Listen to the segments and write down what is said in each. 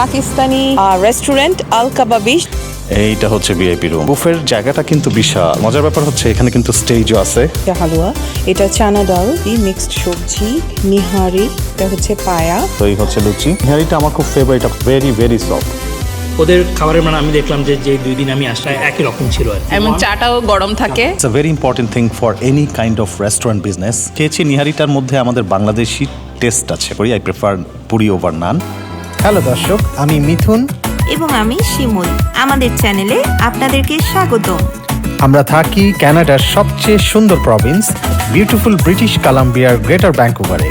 Pakistani restaurant আল কাবাবিশ এইটা হচ্ছে VIP room বুফের জায়গাটা কিন্তু বিশাল। মজার ব্যাপার হচ্ছে এখানে কিন্তু স্টেজও আছে। এটা হালুয়া। এটা চানা ডাল এই মিক্সড সবজি নিহারি এটা হচ্ছে পায়া। তো এই হচ্ছে লুচি। নিহারিটা আমার খুব ফেভারিট ভেরি ভেরি সফট ওদের খাবারের মানে আমি দেখলাম যে যে দুই দিন আমি আসলে একই রকম ছিল আর এবং চাটাও গরম থাকে। It's a very important thing for any kind of restaurant business খেয়েছি নিহারিটার মধ্যে আমাদের বাংলাদেশি টেস্ট আছে করি I prefer puri over naan hello দর্শক আমি মিথুন। এবং আমি শিমুল। আমাদের চ্যানেলে আপনাদেরকে স্বাগতম আমরা থাকি কানাডার সবচেয়ে সুন্দর প্রভিন্স বিউটিফুল ব্রিটিশ কলাম্বিয়ার গ্রেটার ব্যাঙ্কুভারে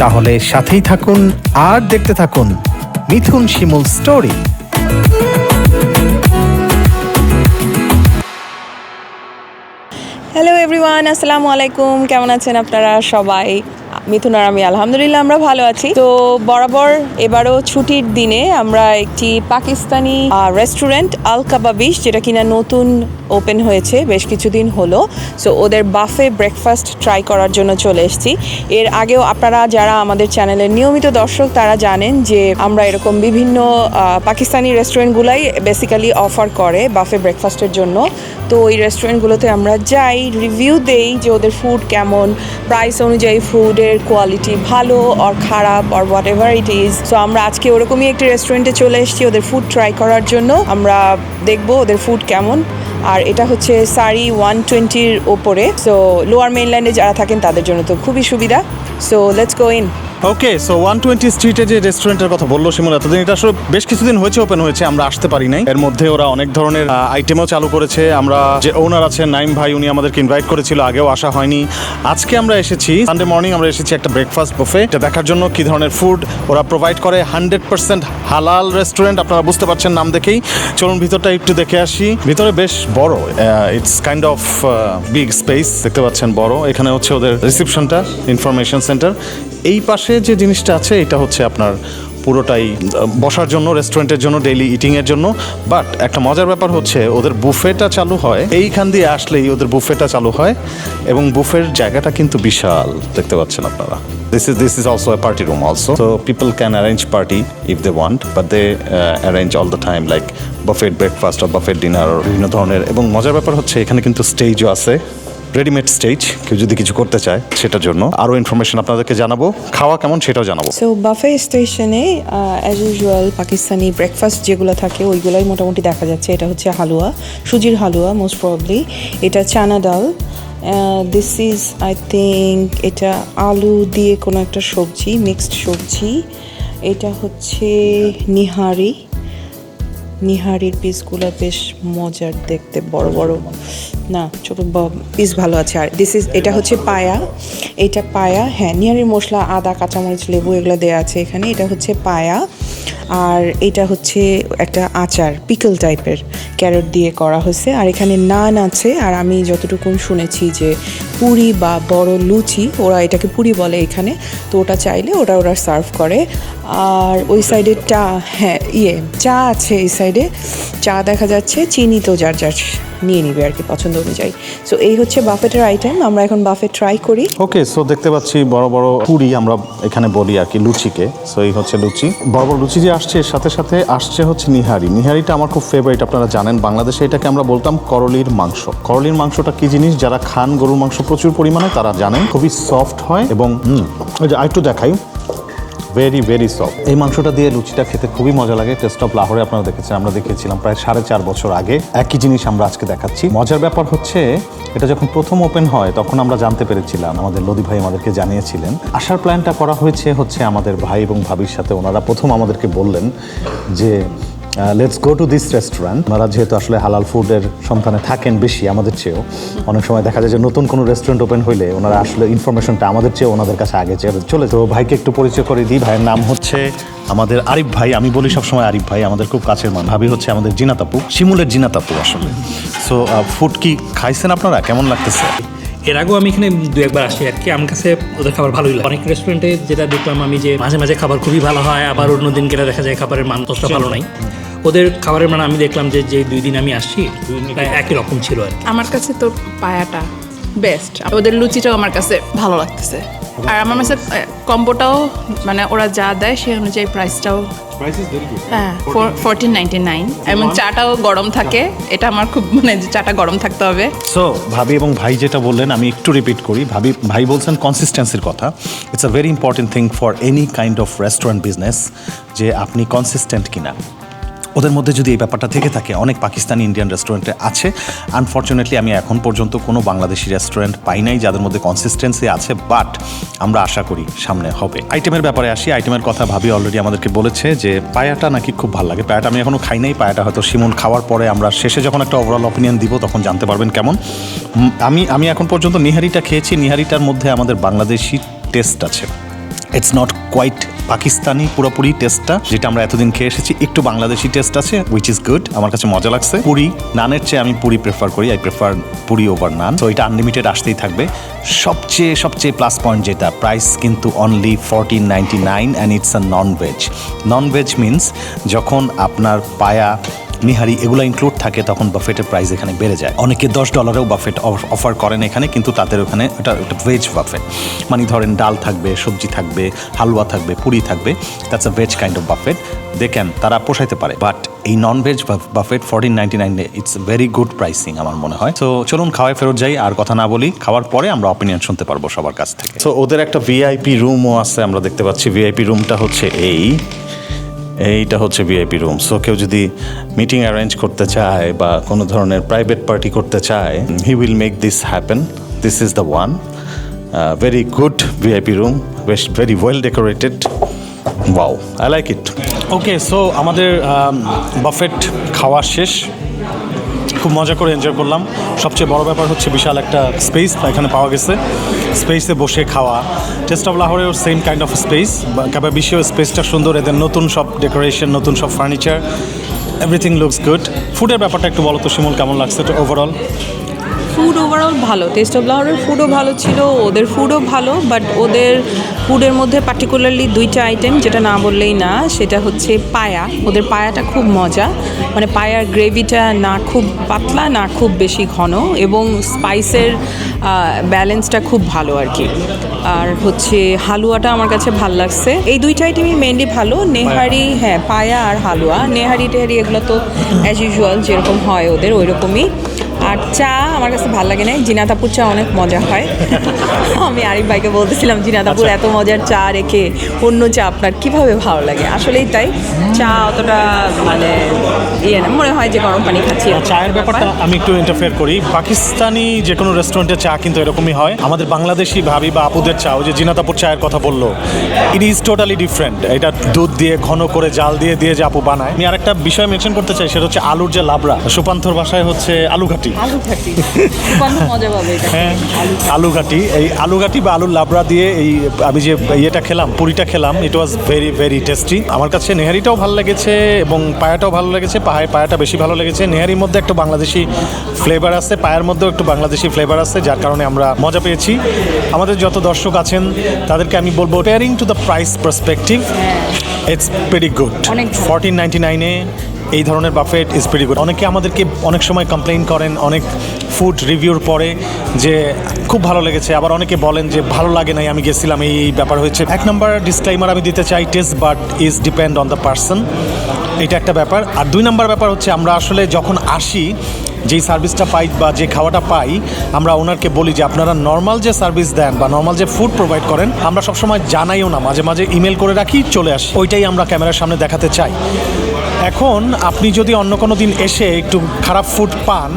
তাহলে সাথেই থাকুন আর দেখতে থাকুন Mithun Shimul story. Hello everyone আসসালামু আলাইকুম। কেমন আছেন আপনারা সবাই? মিথুন আর আমি, আলহামদুলিল্লাহ আমরা ভালো আছি। তো বরাবর এবারও ছুটির দিনে আমরা একটি পাকিস্তানি রেস্টুরেন্ট আল কাবাবিশ, যেটা কিনা নতুন ওপেন হয়েছে, বেশ কিছুদিন হলো। সো ওদের বাফে ব্রেকফাস্ট ট্রাই করার জন্য চলে এসেছি। এর আগেও আপনারা যারা আমাদের চ্যানেলের নিয়মিত দর্শক, তারা জানেন যে আমরা এরকম বিভিন্ন পাকিস্তানি রেস্টুরেন্টগুলাই বেসিক্যালি অফার করে বাফে ব্রেকফাস্টের জন্য। তো ওই রেস্টুরেন্টগুলোতে আমরা যাই রিভিউ দেই যে ওদের ফুড কেমন প্রাইস অনুযায়ী ফুডের কোয়ালিটি ভালো আর খারাপ আর whatever it is so আমরা আজকে ওরকমই একটি রেস্টুরেন্টে চলে এসেছি ওদের ফুড ট্রাই করার জন্য। আমরা দেখব ওদের ফুড কেমন। আর এটা হচ্ছে সারি ওয়ান টোয়েন্টির ওপরে। সো লোয়ার মেইনল্যান্ডে যারা থাকেন তাদের জন্য তো খুবই সুবিধা। So let's go in okay so one twenty স্ট্রিটে যে রেস্টুরেন্টের কথা বলল শিমুল, এতদিন এটা আসলে বেশ কিছুদিন হয়েছে ওপেন হয়েছে, আমরা আসতে পারি নাই। এর মধ্যে ওরা অনেক ধরনের আইটেমও চালু করেছে। আমরা যে ওনার আছেন, নাইম ভাই, উনি আমাদেরকে ইনভাইট করেছিল, আগেও আসা হয়নি। আজকে আমরা এসেছি সানডে মর্নিং আমরা এসেছি একটা ব্রেকফাস্ট বুফে এটা দেখার জন্য কি ধরনের ফুড ওরা প্রোভাইড করে। হান্ড্রেড পার্সেন্ট হালাল রেস্টুরেন্ট আপনারা বুঝতে পারছেন নাম দেখেই। চলুন ভিতরটা একটু দেখে আসি। ভিতরে বেশ বড় it's kind of big space দেখতে পাচ্ছেন বড়। এখানে হচ্ছে ওদের রিসেপশনটা ইনফরমেশন সেন্টার এই পাশে যে জিনিসটা আছে, এটা হচ্ছে আপনার পুরোটাই বসার জন্য, রেস্টুরেন্টের জন্য ডেইলি ইটিংয়ের জন্য। বাট একটা মজার ব্যাপার হচ্ছে, ওদের বুফেটা চালু হয়। এইখান দিয়ে আসলেই ওদের বুফেটা চালু হয়। এবং বুফের জায়গাটা কিন্তু বিশাল, দেখতে পাচ্ছেন আপনারা। This is this is also a party room also so people can arrange party if they want but they arrange all the time like buffet breakfast R buffet dinner বিভিন্ন ধরনের। এবং মজার ব্যাপার হচ্ছে, এখানে কিন্তু স্টেজও আছে। রেডিমেড স্টেজ কেউ যদি কিছু করতে চায় সেটার জন্য আরও ইনফরমেশন আপনাদেরকে জানাব, খাওয়া কেমন সেটাও জানাব। সো বাফে স্টেশনে অ্যাজ ইউজুয়াল পাকিস্তানি ব্রেকফাস্ট যেগুলো থাকে, ওইগুলোই মোটামুটি দেখা যাচ্ছে। এটা হচ্ছে হালুয়া, সুজির হালুয়া মোস্ট প্রবলি এটা চানা ডাল দিস ইজ আই থিঙ্ক এটা আলু দিয়ে কোনো একটা সবজি মিক্সড সবজি। এটা হচ্ছে নিহারি। নিহারির পিসগুলো বেশ মজার দেখতে, বড় বড়। না ছোট পিস ভালো আছে। আর দিস ইজ এটা হচ্ছে পায়া। এটা পায়া হ্যাঁ নিহারির মশলা, আদা, কাঁচামরিচ, লেবু এগুলো দেওয়া আছে এখানে। এটা হচ্ছে পায়া। আর এটা হচ্ছে একটা আচার, পিকল টাইপের। ক্যারট দিয়ে করা হয়েছে। আর এখানে নান আছে। আর আমি যতটুকু শুনেছি যে পুরি বা বড় লুচি, ওরা এটাকে পুরি বলে এখানে। তো ওটা চাইলে ওটা ওরা সার্ভ করে। আর ওই সাইডে চা হ্যাঁ ইয়ে চা আছে এই সাইডে। চা দেখা যাচ্ছে, চিনি তো যার যার। নিয়ে নিবে আর কি পছন্দ অনুযায়ী। সো এই হচ্ছে বাফেটের আইটেম আমরা এখন বাফেট ট্রাই করি। ওকে সো দেখতে পাচ্ছি বড় বড় পুরি আমরা এখানে বলি আর কি, লুচিকে। সো এই হচ্ছে লুচি। বড় বড় লুচি যে আসছে, এর সাথে সাথে আসছে হচ্ছে নিহারি। নিহারিটা আমার খুব ফেভারিট আপনারা জানেন, বাংলাদেশে এটাকে আমরা বলতাম করলির মাংস। করলির মাংসটা কি জিনিস? যারা খান গরুর মাংস প্রচুর পরিমাণে, তারা জানেন, খুবই সফট হয় এবং আরেকটু দেখাই। ভেরি ভেরি সফট এই মাংসটা দিয়ে লুচিটা খেতে খুবই মজা লাগে। টেস্ট অফ লাহোরে আপনারা দেখেছেন, আমরা দেখেছিলাম প্রায় সাড়ে চার বছর আগে। একই জিনিস আমরা আজকে দেখাচ্ছি। মজার ব্যাপার হচ্ছে, এটা যখন প্রথম ওপেন হয়, তখন আমরা জানতে পেরেছিলাম, আমাদের লদি ভাই আমাদেরকে জানিয়েছিলেন। আসার প্ল্যানটা করা হয়েছে হচ্ছে আমাদের ভাই এবং ভাবির সাথে ওনারা প্রথম আমাদেরকে বললেন যে let's go to this restaurant ওনারা যেহেতু আসলে হালাল ফুডের সন্ধানে থাকেন বেশি আমাদের চেয়েও অনেক সময় দেখা যায় যে নতুন কোনো রেস্টুরেন্ট ওপেন হইলে ওনারা আসলে ইনফরমেশনটা আমাদের চেয়ে ওনাদের কাছে আগে চলে- চলে তো ভাইকে একটু পরিচয় করে দিই ভাইয়ের নাম হচ্ছে আমাদের আরিফ ভাই। আমি বলি সবসময় আরিফ ভাই আমাদের খুব কাছের মান ভাবি হচ্ছে আমাদের জিনাতাপু শিমুলের জিনাতাপু আসলে। সো ফুড কি খাইছেন আপনারা? কেমন লাগতেছে? এর আগেও আমি এখানে দু একবার আসি আর কি। আমার কাছে ওদের খাবার ভালোই লাগে। অনেক রেস্টুরেন্টে যেটা দেখলাম আমি যে মাঝে মাঝে খাবার খুবই ভালো হয় আবার অন্য দিন গেলে দেখা যায় খাবারের মান ভালো নাই। ওদের খাবারের মানে আমি দেখলাম যে যে দুই দিন আমি আসছি প্রায় একই রকম ছিল আর কি। আমার কাছে তো পায়াটা বেস্ট ওদের লুচিটাও আমার কাছে ভালো লাগতেছে। আর আমার কাছে কম্বোটাও মানে ওরা যা দেয় সেই অনুযায়ী প্রাইসটাও হ্যাঁ ফোরটিন নাইনটি নাইন এবং চাটাও গরম থাকে। এটা আমার খুব মানে যে চাটা গরম থাকতে হবে। সো ভাবি এবং ভাই যেটা বললেন আমি একটু রিপিট করি। ভাবি ভাই বলছেন কনসিস্টেন্সির কথা। It's a very important thing for any kind of restaurant business যে আপনি কনসিস্টেন্ট কিনা। ওদের মধ্যে যদি এই ব্যাপারটা থেকে থাকে, অনেক পাকিস্তানি ইন্ডিয়ান রেস্টুরেন্টে আছে। আনফর্চুনেটলি আমি এখন পর্যন্ত কোনো বাংলাদেশি রেস্টুরেন্ট পাই নাই যাদের মধ্যে কনসিস্টেন্সি আছে বাট আমরা আশা করি সামনে হবে। আইটেমের ব্যাপারে আসি। আইটেমের কথা ভাবি অলরেডি আমাদেরকে বলেছে যে, পায়াটা নাকি খুব ভালো লাগে। পায়াটা আমি এখনও খাই নাই। পায়াটা হয়তো শিমুল খাওয়ার পরে আমরা শেষে যখন একটা ওভারঅল অপিনিয়ন দিব, তখন জানতে পারবেন কেমন। আমি আমি এখন পর্যন্ত নিহারিটা খেয়েছি। নিহারিটার মধ্যে আমাদের বাংলাদেশি টেস্ট আছে। ইটস নট কোয়াইট পাকিস্তানি পুরোপুরি টেস্টটা যেটা আমরা এতদিন খেয়ে এসেছি। একটু বাংলাদেশি টেস্ট আছে উইচ ইজ গুড আমার কাছে মজা লাগছে। পুরি, নানের চেয়ে আমি পুরি প্রেফার করি। I prefer puri over naan তো এটা আনলিমিটেড আসতেই থাকবে। সবচেয়ে সবচেয়ে প্লাস পয়েন্ট যেটা প্রাইস কিন্তু only fourteen ninety nine and it's a non veg non veg means যখন আপনার পায়া নিহারি, এগুলো ইনক্লুড থাকে তখন বাফেটের প্রাইস এখানে বেড়ে যায়। অনেকে দশ ডলারেও বাফেট অফার করেন এখানে, কিন্তু তাদের ওখানে এটা একটা ভেজ বাফেট মানে ধরেন ডাল থাকবে, সবজি থাকবে, হালুয়া থাকবে, পুরি থাকবে that's a veg kind of buffet দেখেন তারা পোষাইতে পারে। বাট এই non veg buffet fourteen ninety নাইনে ইটস ভেরি গুড প্রাইসিং আমার মনে হয়। তো চলুন খাওয়ায় ফেরত যাই, আর কথা না বলি, খাওয়ার পরে আমরা অপিনিয়ন শুনতে পারব সবার কাছ থেকে। তো ওদের একটা ভিআইপি রুমও আছে, আমরা দেখতে পাচ্ছি। ভিআইপি রুমটা হচ্ছে এই। এইটা হচ্ছে ভিআইপি রুম সো কেউ যদি মিটিং অ্যারেঞ্জ করতে চায় বা কোনো ধরনের প্রাইভেট পার্টি করতে চায় he will make this happen this is the one very good VIP room বেশ very well decorated wow I like it okay so আমাদের বাফেট খাওয়া শেষ। খুব মজা করে এনজয় করলাম। সবচেয়ে বড় ব্যাপার হচ্ছে বিশাল একটা স্পেস এখানে পাওয়া গেছে। স্পেসে বসে খাওয়া। টেস্ট অফ লাহোরেও সেম কাইন্ড অফ স্পেস কাবা বিশ্বেও স্পেসটা সুন্দর, এদের নতুন সব ডেকোরেশন নতুন সব ফার্নিচার এভরিথিং লুকস গুড ফুডের ব্যাপারটা একটু বলো তো, শিমুল, কেমন লাগছে ওভারঅল ফুড ওভারঅল ভালো। টেস্ট অফ লাহোরের ফুডও ভালো ছিল, ওদের ফুডও ভালো বাট ওদের ফুডের মধ্যে পার্টিকুলারলি দুইটা আইটেম যেটা না বললেই না, সেটা হচ্ছে পায়া। ওদের পায়াটা খুব মজা। মানে পায়ার গ্রেভিটা না খুব পাতলা, না খুব বেশি ঘন, এবং স্পাইসের ব্যালেন্সটা খুব ভালো আর কি। আর হচ্ছে হালুয়াটা আমার কাছে ভালো লাগছে। এই দুইটা আইটেমই মেনলি ভালো। নেহারি হ্যাঁ পায়া আর হালুয়া। নেহারি টেহারি এগুলো তো অ্যাজ ইউজুয়াল যেরকম হয় ওদের ওই রকমই আর চা আমার কাছে ভালো লাগে না জিনাতাপুর চা অনেক মজা হয়। আমি আরিফ ভাইকে বলতেছিলাম জিনাতাপুর এত মজার চা রেখে অন্য চা আপনার কীভাবে ভালো লাগে? আসলেই তাই চা অতটা মানে ইয়ে না মনে হয় যে গরম পানি খাচ্ছি। চায়ের ব্যাপারটা আমি একটু ইন্টারফেয়ার করি। পাকিস্তানি যে কোনো রেস্টুরেন্টে চা কিন্তু এরকমই হয়। আমাদের বাংলাদেশি ভাবি বা আপুদের চা ওই যে জিনাতাপুর চায়ের কথা বলল ইট ইজ টোটালি ডিফারেন্ট এটা দুধ দিয়ে ঘন করে জাল দিয়ে দিয়ে যে আপু বানায়। আমি আরেকটা বিষয় মেনশন করতে চাই সেটা হচ্ছে আলুর যে লাবড়া সুপান্থর ভাষায় হচ্ছে আলুঘাটি আলু থাকি কত মজা পাবে এটা। হ্যাঁ আলুঘাটি। এই আলুঘাটি বা আলুর লাবড়া দিয়ে এই আমি যে ইয়েটা খেলাম পুরিটা খেলাম it was very very tasty আমার কাছে নেহারিটাও ভালো লেগেছে এবং পায়াটাও ভালো লেগেছে। পাহায় পায়াটা বেশি ভালো লেগেছে। নেহারির মধ্যে একটু বাংলাদেশি ফ্লেভার আছে পায়ের মধ্যেও একটু বাংলাদেশি ফ্লেভার আছে যার কারণে আমরা মজা পেয়েছি। আমাদের যত দর্শক আছেন তাদেরকে আমি বলব tearing to the price perspective it's very good. Fourteen ninety নাইনে এই ধরনের বাফেট ইজ ভেরি গুড অনেকে আমাদেরকে অনেক সময় কমপ্লেন করেন, অনেক ফুড রিভিউর পরে যে খুব ভালো লেগেছে। আবার অনেকে বলেন যে ভালো লাগে নাই, আমি গেছিলাম, এই ব্যাপার হয়েছে। এক নম্বর ডিসক্লাইমার আমি দিতে চাই taste but is depend on the person এটা একটা ব্যাপার। আর দুই নম্বর ব্যাপার হচ্ছে, আমরা আসলে যখন আসি, যেই সার্ভিসটা পাই বা যে খাওয়াটা পাই, আমরা ওনারকে বলি যে আপনারা নর্মাল যে সার্ভিস দেন বা নর্মাল যে ফুড প্রোভাইড করেন, আমরা সবসময় জানাইও না। মাঝে মাঝে ইমেল করে রাখি, চলে আসি। ওইটাই আমরা ক্যামেরার সামনে দেখাতে চাই। এখন আপনি যদি অন্য কোনো দিন এসে একটু খারাপ ফুড পান,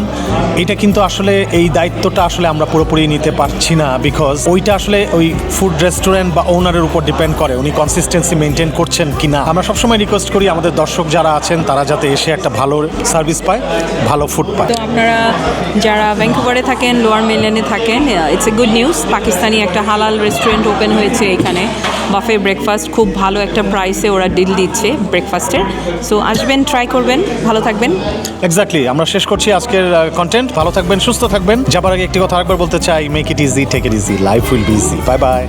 এটা কিন্তু আসলে এই দায়িত্বটা আসলে আমরা পুরোপুরি নিতে পারছি না বিকজ ওইটা আসলে ওই ফুড রেস্টুরেন্ট বা ওনারের উপর ডিপেন্ড করে উনি কনসিস্টেন্সি মেনটেন করছেন কি না আমরা সবসময় রিকোয়েস্ট করি আমাদের দর্শক যারা আছেন, তারা যাতে এসে একটা ভালো সার্ভিস পায়, ভালো ফুড পায়। তো আপনারা যারা ভ্যাঙ্কুভারে থাকেন লোয়ার মেনল্যান্ডে থাকেন it's a good news Pakistani একটা হালাল রেস্টুরেন্ট ওপেন হয়েছে এখানে। বাফে ব্রেকফাস্ট খুব ভালো একটা প্রাইসে ওরা ডিল দিচ্ছে ব্রেকফাস্টের সো আসবেন ট্রাই করবেন, ভালো থাকবেন। এক্স্যাক্টলি আমরা শেষ করছি আজকের কন্টেন্ট ভালো থাকবেন, সুস্থ থাকবেন। যাবার আগে একটি কথা আরেকবার বলতে চাই make it easy take it easy life will be easy bye bye